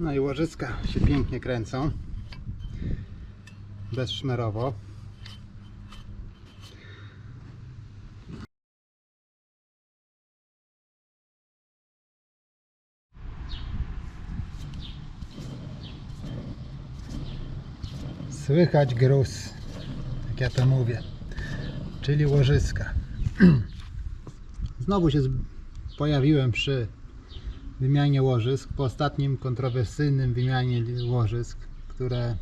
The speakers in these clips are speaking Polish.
No i łożyska się pięknie kręcą. Bezszmerowo. Słychać gruz, jak ja to mówię, czyli łożyska. Znowu się pojawiłem przy wymianie łożysk, po ostatnim kontrowersyjnym wymianie łożysk, które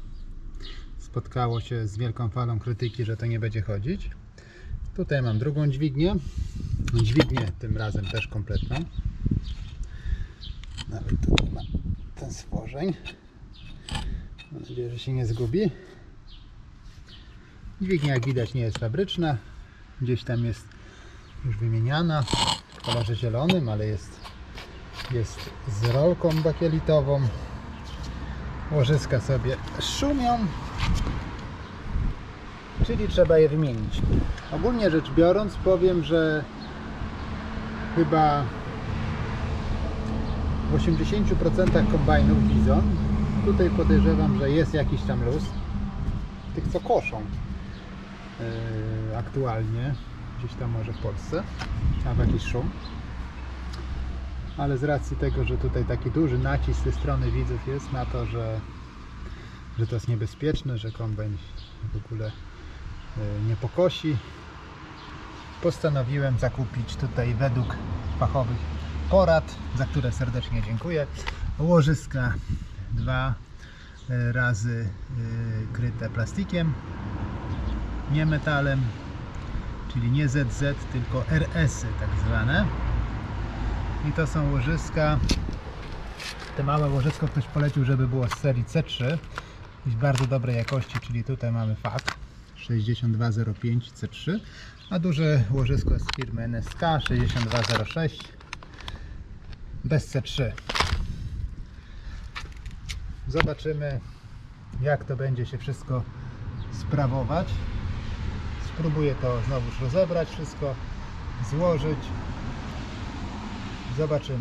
spotkało się z wielką falą krytyki, że to nie będzie chodzić. Tutaj mam drugą dźwignię. Dźwignię tym razem też kompletną. Nawet tutaj mam ten stworzeń. Mam nadzieję, że się nie zgubi. Dźwignia jak widać nie jest fabryczna. Gdzieś tam jest już wymieniana w kolorze zielonym, ale jest, jest z rolką bakielitową. Łożyska sobie szumią, czyli trzeba je wymienić. Ogólnie rzecz biorąc powiem, że chyba w 80% kombajnów Bizon tutaj podejrzewam, że jest jakiś tam luz. Tych co koszą yy, aktualnie gdzieś tam może w Polsce. Albo jakiś szum ale z racji tego, że tutaj taki duży nacisk ze strony widzów jest na to, że, że to jest niebezpieczne, że kombajn w ogóle yy, nie pokosi postanowiłem zakupić tutaj według fachowych porad, za które serdecznie dziękuję. Łożyska dwa e, razy e, kryte plastikiem, nie metalem, czyli nie ZZ, tylko RS-y tak zwane. I to są łożyska. Te małe łożysko ktoś polecił, żeby było z serii C3. Jest bardzo dobrej jakości, czyli tutaj mamy FAK 6205 C3, a duże łożysko jest z firmy NSK 6206 bez C3. Zobaczymy jak to będzie się wszystko sprawować. Spróbuję to znowuż rozebrać wszystko, złożyć. Zobaczymy.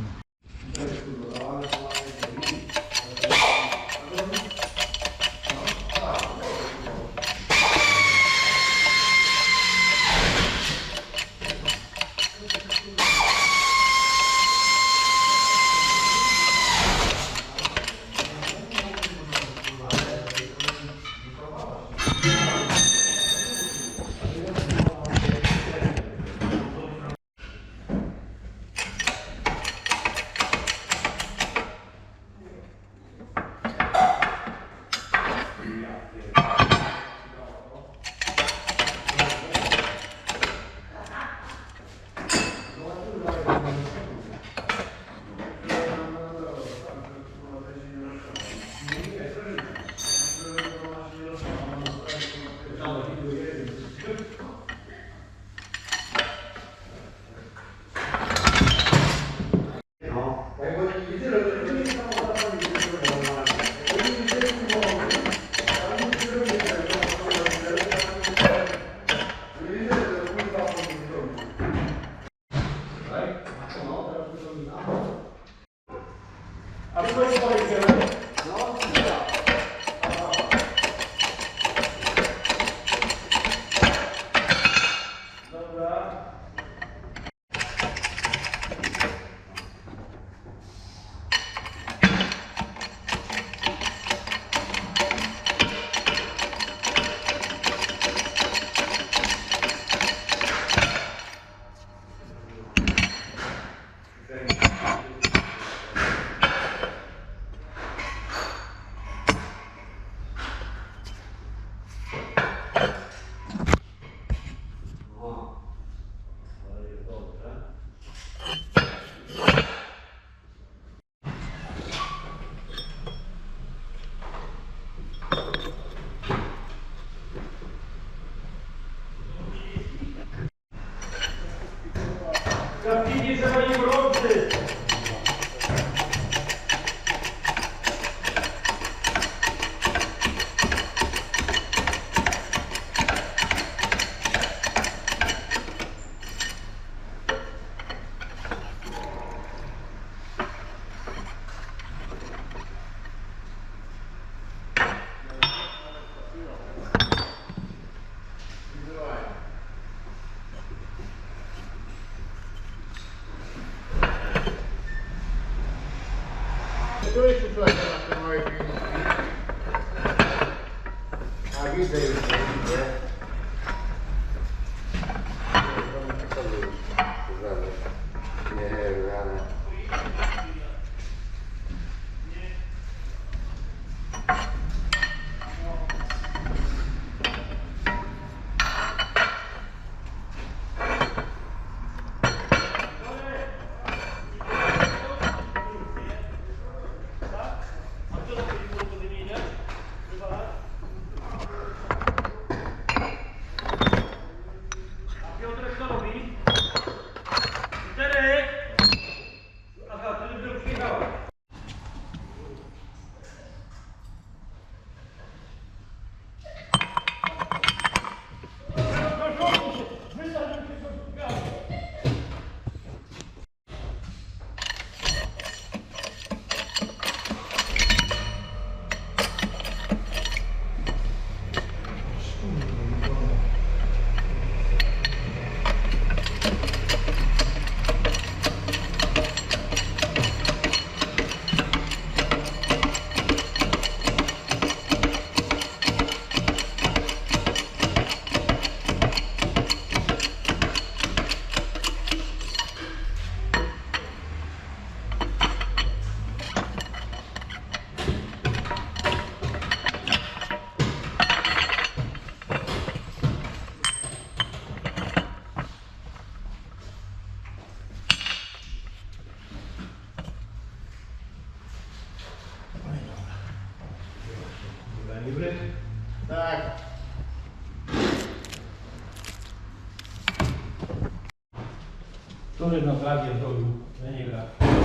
Та піді за мої родини. Tu jest szuflada na tym małej piwnicy. A widzę już, widzę. Który na flagie zrobił? Ja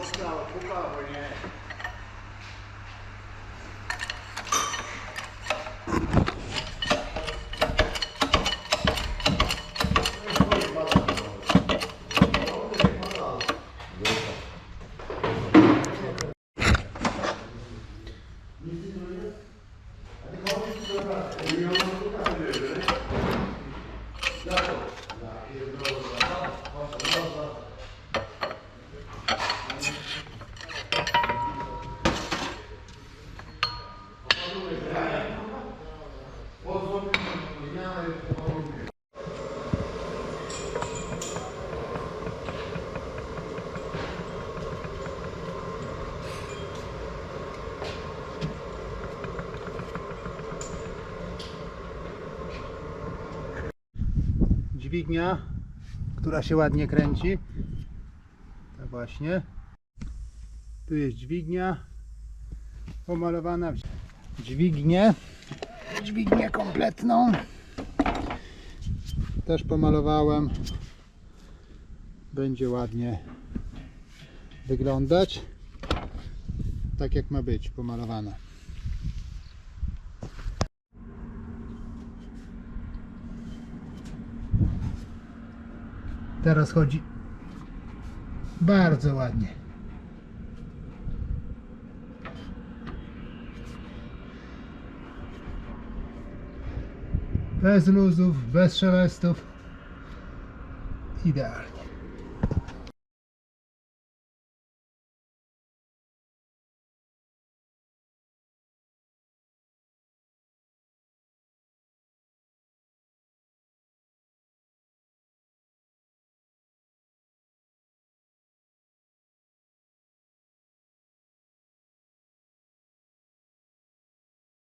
nie gra. Na tych mocno puka, dźwignia, która się ładnie kręci. Tak właśnie. Tu jest dźwignia pomalowana. Dźwignię. Dźwignię kompletną. Też pomalowałem. Będzie ładnie wyglądać. Tak jak ma być pomalowana. Teraz chodzi bardzo ładnie. Bez luzów, bez szelestów. Idealnie.